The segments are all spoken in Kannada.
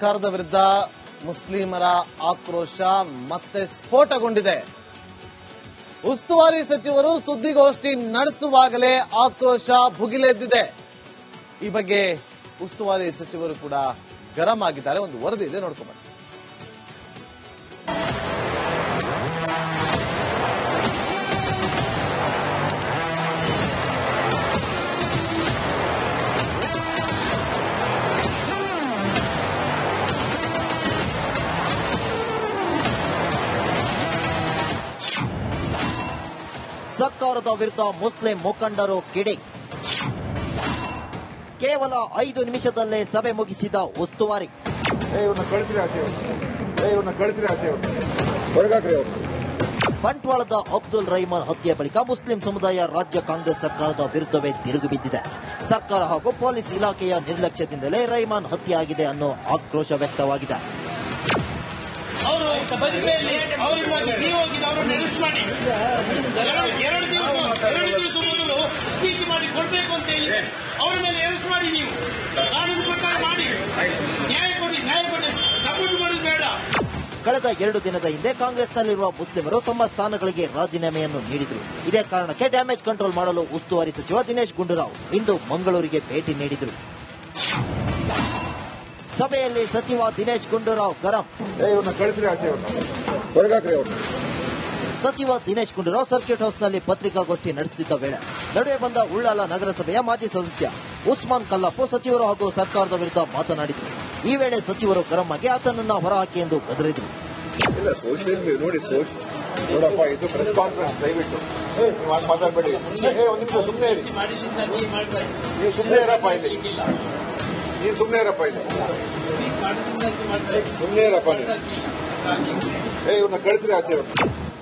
ಸರ್ಕಾರದ ವಿರುದ್ಧ ಮುಸ್ಲಿಮರ ಆಕ್ರೋಶ ಮತ್ತೆ ಸ್ಫೋಟಗೊಂಡಿದೆ. ಉಸ್ತುವಾರಿ ಸಚಿವರು ಸುದ್ದಿಗೋಷ್ಠಿ ನಡೆಸುವಾಗಲೇ ಆಕ್ರೋಶ ಭುಗಿಲೆದ್ದಿದೆ. ಈ ಬಗ್ಗೆ ಉಸ್ತುವಾರಿ ಸಚಿವರು ಕೂಡ ಗರಂ ಆಗಿದ್ದಾರೆ. ಒಂದು ವರದಿ ಇದೆ, ನೋಡ್ಕೊಂಡ್ ಸರ್ಕಾರದ ವಿರುದ್ಧ ಮುಸ್ಲಿಂ ಮುಖಂಡರು ಕಿಡಿ. ಕೇವಲ ಐದು ನಿಮಿಷದಲ್ಲೇ ಸಭೆ ಮುಗಿಸಿದ ಉಸ್ತುವಾರಿ. ಬಂಟ್ವಾಳದ ಅಬ್ದುಲ್ ರಹಮಾನ್ ಹತ್ಯೆ ಬಳಿಕ ಮುಸ್ಲಿಂ ಸಮುದಾಯ ರಾಜ್ಯ ಕಾಂಗ್ರೆಸ್ ಸರ್ಕಾರದ ವಿರುದ್ಧವೇ ತಿರುಗಿ ಬಿದ್ದಿದೆ. ಸರ್ಕಾರ ಹಾಗೂ ಪೊಲೀಸ್ ಇಲಾಖೆಯ ನಿರ್ಲಕ್ಷ್ಯದಿಂದಲೇ ರಹಮಾನ್ ಹತ್ಯೆಯಾಗಿದೆ ಅನ್ನೋ ಆಕ್ರೋಶ ವ್ಯಕ್ತವಾಗಿದೆ. ಅವರು ಕೊಡ್ಬೇಕು ಅಂತ ಹೇಳಿದೆ ಅವರ ಮೇಲೆ ಅರೆಸ್ಟ್ ಮಾಡಿ ನೀವು. ಕಾನೂನು ಪ್ರಕಾರ ಮಾಡಿ. ನ್ಯಾಯ ಕೊಡಿ ನ್ಯಾಯ ಕೊಡಿ. ಸಪೋರ್ಟ್ ಮಾಡೋದು ಬೇಡ. ಕಳೆದ ಎರಡು ದಿನದ ಹಿಂದೆ ಕಾಂಗ್ರೆಸ್ನಲ್ಲಿರುವ ಮುಸ್ಲಿಮರು ತಮ್ಮ ಸ್ಥಾನಗಳಿಗೆ ರಾಜೀನಾಮೆಯನ್ನು ನೀಡಿದರು. ಇದೇ ಕಾರಣಕ್ಕೆ ಡ್ಯಾಮೇಜ್ ಕಂಟ್ರೋಲ್ ಮಾಡಲು ಉಸ್ತುವಾರಿ ಸಚಿವ ದಿನೇಶ್ ಗುಂಡೂರಾವ್ ಇಂದು ಮಂಗಳೂರಿಗೆ ಭೇಟಿ ನೀಡಿದರು. ಸಭೆಯಲ್ಲಿ ಸಚಿವ ದಿನೇಶ್ ಗುಂಡೂರಾವ್ ಗರಂ. ಸಚಿವ ದಿನೇಶ್ ಗುಂಡೂರಾವ್ ಸರ್ಕ್ಯೂಟ್ ಹೌಸ್ನಲ್ಲಿ ಪತ್ರಿಕಾಗೋಷ್ಠಿ ನಡೆಸುತ್ತಿದ್ದ ವೇಳೆ ನಡುವೆ ಬಂದ ಉಳ್ಳಾಲ ನಗರಸಭೆಯ ಮಾಜಿ ಸದಸ್ಯ ಉಸ್ಮಾನ್ ಕಲ್ಲಪ್ಪು ಸಚಿವರು ಹಾಗೂ ಸರ್ಕಾರದ ವಿರುದ್ಧ ಮಾತನಾಡಿದರು. ಈ ವೇಳೆ ಸಚಿವರು ಗರಂ ಆಗಿ ಆತನನ್ನ ಹೊರಹಾಕಿ ಎಂದು ಗದರಿದರು. ಇಲ್ಲ ಸೋಷಿಯಲ್ ಮೀಡಿಯಾ ನೋಡಿ ಸೋಷಿಯಲ್ ನೋಡಪ್ಪ ಇದು ಪ್ರೆಸ್ ಕಾನ್ಫರೆನ್ಸ್ ದಯವಿಟ್ಟು. ನೀವು ಅದು ಮಾತಾಡಬೇಡಿ. ಏ ಒಂದು ನಿಮಿಷ ಸುಮ್ಮನೆ ಇರಿ. ನೀವು ಸುಮ್ಮನೆ ಇರಪ್ಪ ಇಲ್ಲಿ. ನೀವು ಸುಮ್ಮನೆ ಇರಪ್ಪ ಇಲ್ಲಿ. ಸುಮ್ಮನೆ ಇರಪ್ಪ ನೀನು ಏ ಇವ್ರನ್ನ ಕಳಿಸ್ರಿ ಆಚೆ.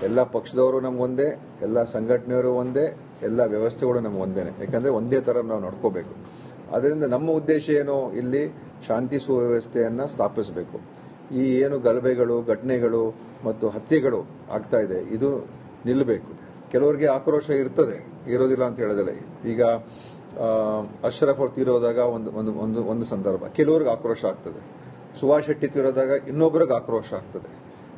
ಎಲ್ಲ ಪಕ್ಷದವರು ನಮ್ಗೊಂದೇ ಎಲ್ಲ ಸಂಘಟನೆಯವರು ಒಂದೇ. ಎಲ್ಲ ವ್ಯವಸ್ಥೆಗಳು ನಮ್ಗೆ ಒಂದೇನೆ. ಯಾಕಂದ್ರೆ ಒಂದೇ ತರ ನಾವು ನಡ್ಕೋಬೇಕು. ಅದರಿಂದ ನಮ್ಮ ಉದ್ದೇಶ ಏನು? ಇಲ್ಲಿ ಶಾಂತಿ ಸುವ್ಯವಸ್ಥೆಯನ್ನ ಸ್ಥಾಪಿಸಬೇಕು. ಈ ಏನು ಗಲಭೆಗಳು, ಘಟನೆಗಳು ಮತ್ತು ಹತ್ಯೆಗಳು ಆಗ್ತಾ ಇದೆ, ಇದು ನಿಲ್ಲಬೇಕು ಕೆಲವರಿಗೆ ಆಕ್ರೋಶ ಇರ್ತದೆ. ಇರೋದಿಲ್ಲ ಅಂತ ಹೇಳಿದ್ರೆ ಈಗ ಅಶ್ರಫ್ ಅವ್ರು ತೀರೋದಾಗ ಒಂದು ಒಂದು ಒಂದು ಒಂದು ಸಂದರ್ಭ. ಕೆಲವ್ರಿಗೆ ಆಕ್ರೋಶ ಆಗ್ತದೆ. ಸುಭಾಷ್ ಶೆಟ್ಟಿ ತೀರೋದಾಗ ಇನ್ನೊಬ್ಬರಿಗೆ ಆಕ್ರೋಶ ಆಗ್ತದೆ.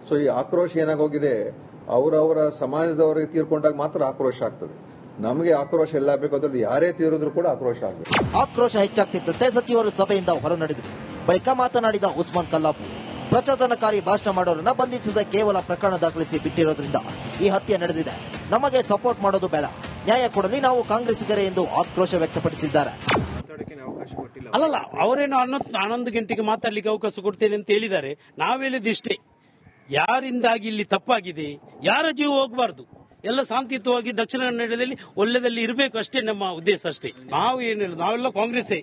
ಸೊ ಈ ಆಕ್ರೋಶ ಏನಾಗೋಗಿದೆ? ಅವರವರ ಸಮಾಜದವರಿಗೆ ತೀರ್ಕೊಂಡಾಗ ಮಾತ್ರ ಆಕ್ರೋಶ ಆಗ್ತದೆ. ನಮಗೆ ಆಕ್ರೋಶ ಎಲ್ಲ ಬೇಕು ಅದ್ರಲ್ಲಿ ಯಾರೇ ತೀರಿದ್ರು ಕೂಡ ಆಕ್ರೋಶ ಆಗಬೇಕು. ಆಕ್ರೋಶ ಹೆಚ್ಚಾಗ್ತಿದ್ದಂತೆ ಸಚಿವರು ಸಭೆಯಿಂದ ಹೊರನಡೆದರು. ಬಳಿಕ ಮಾತನಾಡಿದ ಉಸ್ಮಾನ್ ಕಲ್ಲಾಪು ಪ್ರಚೋದನಕಾರಿ ಭಾಷಣ ಮಾಡೋರನ್ನ ಬಂಧಿಸಿದ ಕೇವಲ ಪ್ರಕರಣ ದಾಖಲಿಸಿ ಬಿಟ್ಟಿರೋದ್ರಿಂದ ಈ ಹತ್ಯೆ ನಡೆದಿದೆ. ನಮಗೆ ಸಪೋರ್ಟ್ ಮಾಡೋದು ಬೇಡ. ನ್ಯಾಯ ಕೊಡಲಿ ನಾವು ಕಾಂಗ್ರೆಸ್ಸಿಗರೇ ಎಂದು ಆಕ್ರೋಶ ವ್ಯಕ್ತಪಡಿಸಿದ್ದಾರೆ. ಅಲ್ಲಲ್ಲ ಅವರೇನು ಹನ್ನೊಂದು ಹನ್ನೊಂದು ಗಂಟೆಗೆ ಮಾತಾಡ್ಲಿಕ್ಕೆ ಅವಕಾಶ ಕೊಡ್ತೇನೆ ಅಂತ ಹೇಳಿದ್ದಾರೆ. ನಾವೇಳಿದಿಷ್ಟೇ ಯಾರಿಂದಾಗಿ ಇಲ್ಲಿ ತಪ್ಪಾಗಿದೆ? ಯಾರ ಜೀವ ಹೋಗಬಾರ್ದು? ಎಲ್ಲ ಶಾಂತಿಯುತವಾಗಿ ದಕ್ಷಿಣ ಕನ್ನಡದಲ್ಲಿ ಒಳ್ಳೆದಲ್ಲಿ ಇರಬೇಕು ಅಷ್ಟೇ ನಮ್ಮ ಉದ್ದೇಶ ಅಷ್ಟೇ. ನಾವು ಏನು ಹೇಳುದು? ನಾವೆಲ್ಲ ಕಾಂಗ್ರೆಸ್ಸೇ.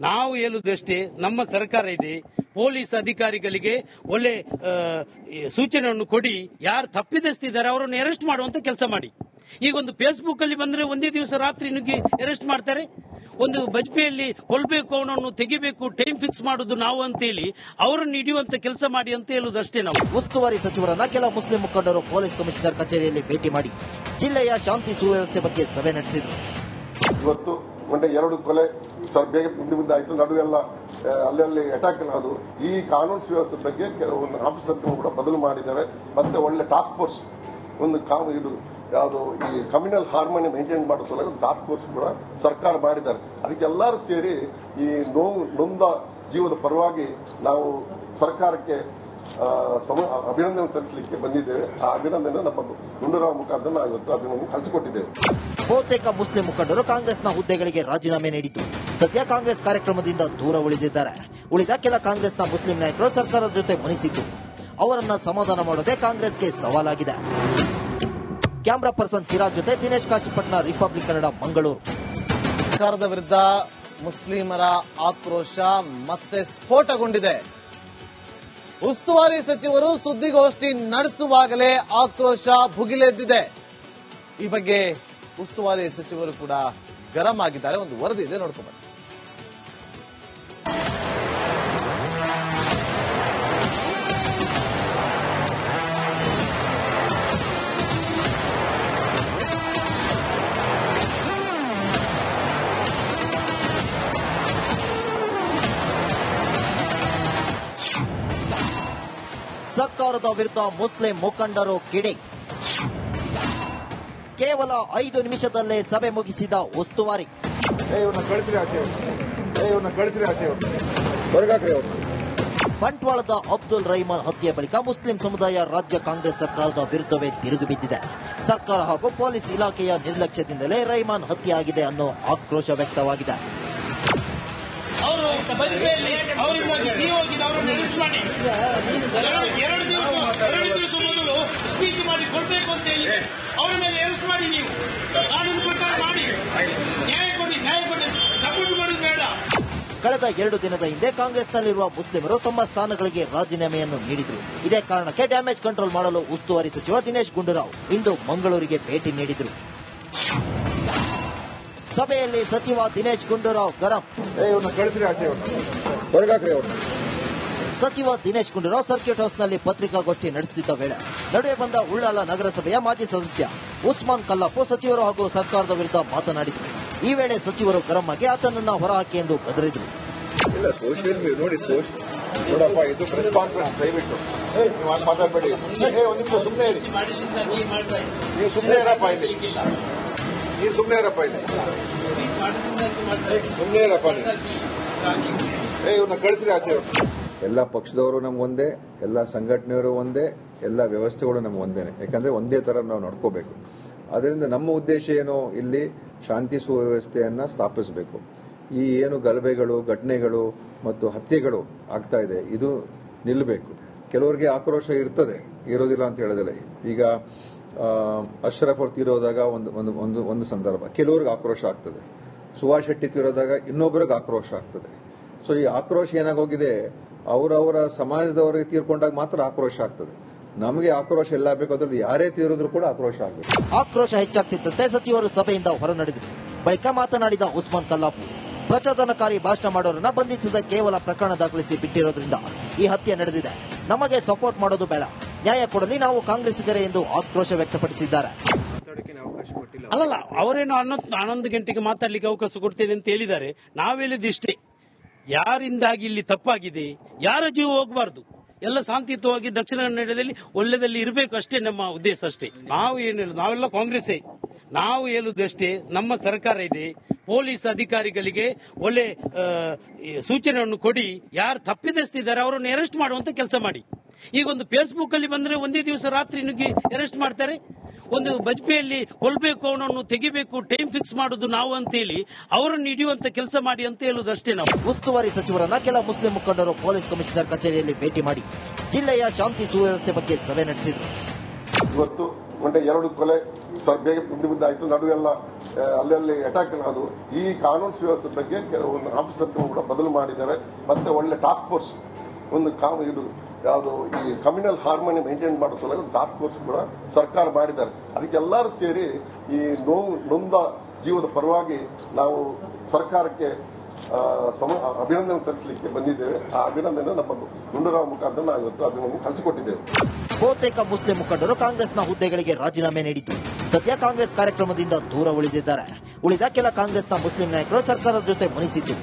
ನಾವು ಹೇಳುದಷ್ಟೇ ನಮ್ಮ ಸರ್ಕಾರ ಇದೆ. ಪೊಲೀಸ್ ಅಧಿಕಾರಿಗಳಿಗೆ ಒಳ್ಳೆ ಸೂಚನೆಯನ್ನು ಕೊಡಿ. ಯಾರು ತಪ್ಪಿದಸ್ತಿದ್ದಾರೆ ಅವರನ್ನು ಅರೆಸ್ಟ್ ಮಾಡುವಂತ ಕೆಲಸ ಮಾಡಿ. ಈಗ ಒಂದು ಫೇಸ್ಬುಕ್ ಅಲ್ಲಿ ಬಂದ್ರೆ ಒಂದೇ ದಿವಸ ರಾತ್ರಿ ನುಗ್ಗಿ ಅರೆಸ್ಟ್ ಮಾಡ್ತಾರೆ. ಒಂದು ಬಜ್ಪೆಯಲ್ಲಿ ಕೊಲ್ಬೇಕು ಅವನನ್ನು ತೆಗಿಬೇಕು ಟೈಮ್ ಫಿಕ್ಸ್ ಮಾಡುದು ನಾವು ಅಂತೇಳಿ ಅವರನ್ನು ಹಿಡಿಯುವಂತ ಕೆಲಸ ಮಾಡಿ ಅಂತ ಹೇಳುವುದಷ್ಟೇ ನಾವು. ಉಸ್ತುವಾರಿ ಸಚಿವರನ್ನ ಕೆಲ ಮುಸ್ಲಿಂ ಮುಖಂಡರು ಪೊಲೀಸ್ ಕಮಿಷನರ್ ಕಚೇರಿಯಲ್ಲಿ ಭೇಟಿ ಮಾಡಿ ಜಿಲ್ಲೆಯ ಶಾಂತಿ ಸುವ್ಯವಸ್ಥೆ ಬಗ್ಗೆ ಸಭೆ ನಡೆಸಿದರು. ಇವತ್ತು ಮೊನ್ನೆ ಎರಡು ಕೊಲೆ ಸ್ವಲ್ಪ ಬೇಗ ಮುಂದೆ ಮುಂದೆ ಆಯಿತು. ನಡುವೆಲ್ಲ ಅಲ್ಲಲ್ಲಿ ಅಟ್ಯಾಕ್ ಎಲ್ಲ ಅದು ಈ ಕಾನೂನು ಸುವ್ಯವಸ್ಥೆ ಬಗ್ಗೆ ಕೆಲವೊಂದು ಆಫೀಸರ್ ಕೂಡ ಬದಲು ಮಾಡಿದ್ದಾರೆ. ಮತ್ತೆ ಒಳ್ಳೆ ಟಾಸ್ಕ್ ಫೋರ್ಸ್ ಒಂದು ಕಾನೂನು ಇದು ಯಾವುದು ಈ ಕಮ್ಯುನಲ್ ಹಾರ್ಮೋನಿ ಮೇಂಟೈನ್ ಮಾಡೋ ಸಲುವಾಗಿ ಟಾಸ್ಕ್ ಫೋರ್ಸ್ ಕೂಡ ಸರ್ಕಾರ ಮಾಡಿದ್ದಾರೆ. ಅದಕ್ಕೆಲ್ಲರೂ ಸೇರಿ ಈ ನೋವು, ನೊಂದ ಜೀವದ ಪರವಾಗಿ ನಾವು ಸರ್ಕಾರಕ್ಕೆ ಅಭಿನಂದನೆ ಸಲ್ಲಿಸಲಿಕ್ಕೆ ಬಂದಿದ್ದೇವೆ. ಆ ಅಭಿನಂದನೆ ನಮ್ಮ ಗುಂಡೂರಾವ್ ಮುಖಾಂತರ ನಾವು ಇವತ್ತು ಅಭಿನಂದನೆ ಕಳಿಸಿಕೊಟ್ಟಿದ್ದೇವೆ ಬಹುತೇಕ ಮುಸ್ಲಿಂ ಮುಖಂಡರು ಕಾಂಗ್ರೆಸ್ನ ಹುದ್ದೆಗಳಿಗೆ ರಾಜೀನಾಮೆ ನೀಡಿದ್ದು. ಸದ್ಯ ಕಾಂಗ್ರೆಸ್ ಕಾರ್ಯಕ್ರಮದಿಂದ ದೂರ ಉಳಿದಿದ್ದಾರೆ. ಉಳಿದ ಕೆಲ ಕಾಂಗ್ರೆಸ್ನ ಮುಸ್ಲಿಂ ನಾಯಕರು ಸರ್ಕಾರದ ಜೊತೆ ಮುನಿಸಿದ್ದು. ಅವರನ್ನ ಸಮಾಧಾನ ಮಾಡೋದೇ ಕಾಂಗ್ರೆಸ್ಗೆ ಸವಾಲಾಗಿದೆ. ಕ್ಯಾಮ್ರಾ ಪರ್ಸನ್ ಚಿರಾಜ್ ಜೊತೆ ದಿನೇಶ್ ಕಾಶಿಪಟ್ನ ರಿಪಬ್ಲಿಕ್ ಕನ್ನಡ ಮಂಗಳೂರು. ಸರ್ಕಾರದ ವಿರುದ್ಧ ಮುಸ್ಲಿಮರ ಆಕ್ರೋಶ ಮತ್ತೆ ಸ್ಫೋಟಗೊಂಡಿದೆ. ಉಸ್ತುವಾರಿ ಸಚಿವರು ಸುದ್ದಿಗೋಷ್ಠಿ ನಡೆಸುವಾಗಲೇ ಆಕ್ರೋಶ ಭುಗಿಲೆದ್ದಿದೆ. ಈ ಬಗ್ಗೆ ಉಸ್ತುವಾರಿ ಸಚಿವರು ಕೂಡ ಗರಂ ಆಗಿದ್ದಾರೆ. ಒಂದು ವರದಿ ಇದೆ, ನೋಡ್ಕೊಂಡ್ ಸರ್ಕಾರದ ವಿರುದ್ಧ ಮುಸ್ಲಿಂ ಮುಖಂಡರು ಕಿಡಿ. ಕೇವಲ ಐದು ನಿಮಿಷದಲ್ಲೇ ಸಭೆ ಮುಗಿಸಿದ ಉಸ್ತುವಾರಿ. ಬಂಟ್ವಾಳದ ಅಬ್ದುಲ್ ರೈಮಾನ್ ಹತ್ಯೆ ಬಳಿಕ ಮುಸ್ಲಿಂ ಸಮುದಾಯ ರಾಜ್ಯ ಕಾಂಗ್ರೆಸ್ ಸರ್ಕಾರದ ವಿರುದ್ಧವೇ ತಿರುಗಿ ಬಿದ್ದಿದೆ. ಸರ್ಕಾರ ಹಾಗೂ ಪೊಲೀಸ್ ಇಲಾಖೆಯ ನಿರ್ಲಕ್ಷ್ಯದಿಂದಲೇ ರಹಮಾನ್ ಹತ್ಯೆಯಾಗಿದೆ ಅನ್ನೋ ಆಕ್ರೋಶ ವ್ಯಕ್ತವಾಗಿದೆ. ಅವರು ಅವರಿಂದ ದಿವಸ ಮೊದಲು ಸ್ಪೀಚ್ ಮಾಡಿ ಕೊಡಬೇಕು ಅಂತ ಹೇಳಿ ಅವರ ಮೇಲೆ ಹೆಲ್ಪ್ ಮಾಡಿ ನೀವು. ಕಾನೂನು ಪ್ರಕಾರ ಮಾಡಿ. ನ್ಯಾಯ ಕೊಡಿ ನ್ಯಾಯ ಕೊಡಿ. ಸಪೋರ್ಟ್ ಮಾಡೋದು ಬೇಡ. ಕಳೆದ ಎರಡು ದಿನದ ಹಿಂದೆ ಕಾಂಗ್ರೆಸ್ನಲ್ಲಿರುವ ಮುಸ್ಲಿಮರು ತಮ್ಮ ಸ್ಥಾನಗಳಿಗೆ ರಾಜೀನಾಮೆಯನ್ನು ನೀಡಿದ್ರು. ಇದೇ ಕಾರಣಕ್ಕೆ ಡ್ಯಾಮೇಜ್ ಕಂಟ್ರೋಲ್ ಮಾಡಲು ಉಸ್ತುವಾರಿ ಸಚಿವ ದಿನೇಶ್ ಗುಂಡೂರಾವ್ ಇಂದು ಮಂಗಳೂರಿಗೆ ಭೇಟಿ ನೀಡಿದ್ರು. ಸಭೆಯಲ್ಲಿ ಸಚಿವ ದಿನೇಶ್ ಗುಂಡೂರಾವ್ ಗರಂ. ಸಚಿವ ದಿನೇಶ್ ಗುಂಡೂರಾವ್ ಸರ್ಕ್ಯೂಟ್ ಹೌಸ್ನಲ್ಲಿ ಪತ್ರಿಕಾಗೋಷ್ಠಿ ನಡೆಸುತ್ತಿದ್ದ ವೇಳೆ ನಡುವೆ ಬಂದ ಉಳ್ಳಾಲ ನಗರಸಭೆಯ ಮಾಜಿ ಸದಸ್ಯ ಉಸ್ಮಾನ್ ಕಲ್ಲಾಪು ಸಚಿವರು ಹಾಗೂ ಸರ್ಕಾರದ ವಿರುದ್ಧ ಮಾತನಾಡಿದರು. ಈ ವೇಳೆ ಸಚಿವರು ಗರಂ ಆಗಿ ಆತನನ್ನ ಹೊರಹಾಕಿ ಎಂದು ಗದರಿದರು. ಇಲ್ಲ ಸೋಷಿಯಲ್ ಮೀಡಿಯಾ ನೋಡಿ ಸೋಷಿಯಲ್ ನೋಡಪ್ಪ, ಇದು ಪ್ರೆಸ್ ಕಾನ್ಫರೆನ್ಸ್ ದಯವಿಟ್ಟು. ನೀವು ಹಾಗೆ ಮಾತಾಡಬೇಡಿ. ಏ, ಒಂದು ನಿಮಿಷ ಸುಮ್ಮನೆ ಇರಿ. ನೀವು ಸುಮ್ಮನೆ ಇರಪ್ಪ ಇಲ್ಲಿ. ನೀವು ಸುಮ್ಮನೆ ಇರಪ್ಪ ಇಲ್ಲಿ. ಸುಮ್ಮನೆ ಇರಪ್ಪ ನೀವು ಏ ಇವ್ರನ್ನ ಕಳಿಸ್ರಿ ಆಚೆ. ಎಲ್ಲ ಪಕ್ಷದವರು ನಮ್ಗೆ ಒಂದೇ, ಎಲ್ಲ ಸಂಘಟನೆಯವರು ಒಂದೇ, ಎಲ್ಲ ವ್ಯವಸ್ಥೆಗಳು ನಮ್ಗೆ ಒಂದೇನೆ. ಯಾಕಂದ್ರೆ ಒಂದೇ ತರ ನಾವು ನಡ್ಕೋಬೇಕು. ಅದರಿಂದ ನಮ್ಮ ಉದ್ದೇಶ ಏನು? ಇಲ್ಲಿ ಶಾಂತಿ ಸುವ್ಯವಸ್ಥೆಯನ್ನ ಸ್ಥಾಪಿಸಬೇಕು. ಈ ಏನು ಗಲಭೆಗಳು, ಘಟನೆಗಳು ಮತ್ತು ಹತ್ಯೆಗಳು ಆಗ್ತಾ ಇದೆ, ಇದು ನಿಲ್ಲಬೇಕು ಕೆಲವರಿಗೆ ಆಕ್ರೋಶ ಇರ್ತದೆ, ಇರೋದಿಲ್ಲ ಅಂತ ಹೇಳೋದಿಲ್ಲ. ಈಗ ಅಶ್ರಫ್ ಅವ್ರು ತೀರೋದಾಗ ಒಂದು ಒಂದು ಒಂದು ಒಂದು ಸಂದರ್ಭ. ಕೆಲವ್ರಿಗೆ ಆಕ್ರೋಶ ಆಗ್ತದೆ. ಸುಭಾಷ್ ಶೆಟ್ಟಿ ತೀರೋದಾಗ ಇನ್ನೊಬ್ಬರಿಗೆ ಆಕ್ರೋಶ ಆಗ್ತದೆ. ಸೊ ಈ ಆಕ್ರೋಶ ಏನಾಗೋಗಿದೆ? ಅವರವರ ಸಮಾಜದವರಿಗೆ ತೀರ್ಕೊಂಡಾಗ ಮಾತ್ರ ಆಕ್ರೋಶ ಆಗ್ತದೆ. ನಮಗೆ ಆಕ್ರೋಶ ಎಲ್ಲ ಬೇಕು ಅದ್ರಲ್ಲಿ ಯಾರೇ ತೀರಿದ್ರು ಕೂಡ ಆಕ್ರೋಶ ಆಗಬೇಕು. ಆಕ್ರೋಶ ಹೆಚ್ಚಾಗ್ತಿದ್ದಂತೆ ಸಚಿವರು ಸಭೆಯಿಂದ ಹೊರನಡೆದರು ಬಳಿಕ ಮಾತನಾಡಿದ ಉಸ್ಮಾನ್ ಕಲ್ಲಾಪು ಪ್ರಚೋದನಕಾರಿ ಭಾಷಣ ಮಾಡೋರನ್ನ ಬಂಧಿಸಿದ ಕೇವಲ ಪ್ರಕರಣ ದಾಖಲಿಸಿ ಬಿಟ್ಟಿರೋದ್ರಿಂದ ಈ ಹತ್ಯೆ ನಡೆದಿದೆ. ನಮಗೆ ಸಪೋರ್ಟ್ ಮಾಡೋದು ಬೇಡ. ನ್ಯಾಯ ಕೊಡಲಿ ನಾವು ಕಾಂಗ್ರೆಸ್ಸಿಗರೇ ಎಂದು ಆಕ್ರೋಶ ವ್ಯಕ್ತಪಡಿಸಿದ್ದಾರೆ. ಅಲ್ಲಲ್ಲ ಅವರೇನು ಹನ್ನೊಂದು ಹನ್ನೊಂದು ಗಂಟೆಗೆ ಮಾತಾಡ್ಲಿಕ್ಕೆ ಅವಕಾಶ ಕೊಡ್ತೇನೆ ಅಂತ ಹೇಳಿದ್ದಾರೆ. ನಾವೇಳಿದ್ದು ಇಷ್ಟೇ. ಯಾರಿಂದಾಗಿ ಇಲ್ಲಿ ತಪ್ಪಾಗಿದೆ? ಯಾರ ಜೀವ ಹೋಗಬಾರ್ದು? ಎಲ್ಲ ಶಾಂತಿಯುತವಾಗಿ ದಕ್ಷಿಣ ಕನ್ನಡದಲ್ಲಿ ಒಳ್ಳೆದಲ್ಲಿ ಇರಬೇಕು ಅಷ್ಟೇ ನಮ್ಮ ಉದ್ದೇಶ ಅಷ್ಟೇ. ನಾವು ಏನು ನಾವೆಲ್ಲ ಕಾಂಗ್ರೆಸ್ಸೇ. ನಾವು ಹೇಳುದಷ್ಟೇ ನಮ್ಮ ಸರ್ಕಾರ ಇದೆ. ಪೊಲೀಸ್ ಅಧಿಕಾರಿಗಳಿಗೆ ಒಳ್ಳೆ ಸೂಚನೆಯನ್ನು ಕೊಡಿ. ಯಾರು ತಪ್ಪಿದಸ್ತಿದ್ದಾರೆ ಅವರನ್ನು ಅರೆಸ್ಟ್ ಮಾಡುವಂತ ಕೆಲಸ ಮಾಡಿ. ಈಗ ಒಂದು ಫೇಸ್ಬುಕ್ ಅಲ್ಲಿ ಬಂದ್ರೆ ಒಂದೇ ದಿವಸ ರಾತ್ರಿ ನುಗ್ಗಿ ಅರೆಸ್ಟ್ ಮಾಡ್ತಾರೆ. ಒಂದು ಬಜ್ಪೆಯಲ್ಲಿ ಕೊಲ್ಬೇಕು ಅವನನ್ನು ತೆಗಿಬೇಕು ಟೈಮ್ ಫಿಕ್ಸ್ ಮಾಡುದು ನಾವು ಅಂತೇಳಿ ಅವರನ್ನು ಹಿಡಿಯುವಂತ ಕೆಲಸ ಮಾಡಿ ಅಂತ ಹೇಳುದಷ್ಟೇ ನಾವು. ಉಸ್ತುವಾರಿ ಸಚಿವರನ್ನ ಕೆಲ ಮುಸ್ಲಿಂ ಮುಖಂಡರು ಪೊಲೀಸ್ ಕಮಿಷನರ್ ಕಚೇರಿಯಲ್ಲಿ ಭೇಟಿ ಮಾಡಿ ಜಿಲ್ಲೆಯ ಶಾಂತಿ ಸುವ್ಯವಸ್ಥೆ ಬಗ್ಗೆ ಸಭೆ ನಡೆಸಿದರು. ಇವತ್ತು ಮೊನ್ನೆ ಎರಡು ಕೊಲೆ ಸ್ವಲ್ಪ ಬೇಗ ಮುಂದೆ ಮುಂದೆ ಆಯಿತು. ನಡುವೆಲ್ಲ ಅಲ್ಲಲ್ಲಿ ಅಟ್ಯಾಕ್ ಅದು ಈ ಕಾನೂನು ಸುವ್ಯವಸ್ಥೆ ಬಗ್ಗೆ ಕೆಲವೊಂದು ಆಫೀಸರ್ ಕೂಡ ಬದಲು ಮಾಡಿದ್ದಾರೆ. ಮತ್ತೆ ಒಳ್ಳೆ ಟಾಸ್ಕ್ ಫೋರ್ಸ್ ಒಂದು ಕಾಮ, ಇದು ಯಾವುದು ಈ ಕಮ್ಯುನಲ್ ಹಾರ್ಮೋನಿ ಮೈಂಟೈನ್ ಮಾಡೋ ಸಲುವಾಗಿ ಟಾಸ್ಕ್ ಫೋರ್ಸ್ ಕೂಡ ಸರ್ಕಾರ ಮಾಡಿದ್ದಾರೆ. ಅದಕ್ಕೆಲ್ಲರೂ ಸೇರಿ ಈ ನೋವು, ನೊಂದ ಜೀವದ ಪರವಾಗಿ ನಾವು ಸರ್ಕಾರಕ್ಕೆ ಅಭಿನಂದನೆ ಸಲ್ಲಿಸಲಿಕ್ಕೆ ಬಂದಿದ್ದೇವೆ. ಆ ಅಭಿನಂದನೆ ನಮ್ಮ ಗುಂಡೂರಾವ್ ಮುಖಾಂತರ ನಾವು ಇವತ್ತು ಅಭಿನಂದನೆ ಕಳಿಸಿಕೊಟ್ಟಿದ್ದೇವೆ. ಬಹುತೇಕ ಮುಸ್ಲಿಂ ಮುಖಂಡರು ಕಾಂಗ್ರೆಸ್ನ ಹುದ್ದೆಗಳಿಗೆ ರಾಜೀನಾಮೆ ನೀಡಿದ್ದು. ಸದ್ಯ ಕಾಂಗ್ರೆಸ್ ಕಾರ್ಯಕ್ರಮದಿಂದ ದೂರ ಉಳಿದಿದ್ದಾರೆ. ಉಳಿದ ಕೆಲ ಕಾಂಗ್ರೆಸ್ನ ಮುಸ್ಲಿಂ ನಾಯಕರು ಸರ್ಕಾರದ ಜೊತೆ ಮುನಿಸಿದ್ದು.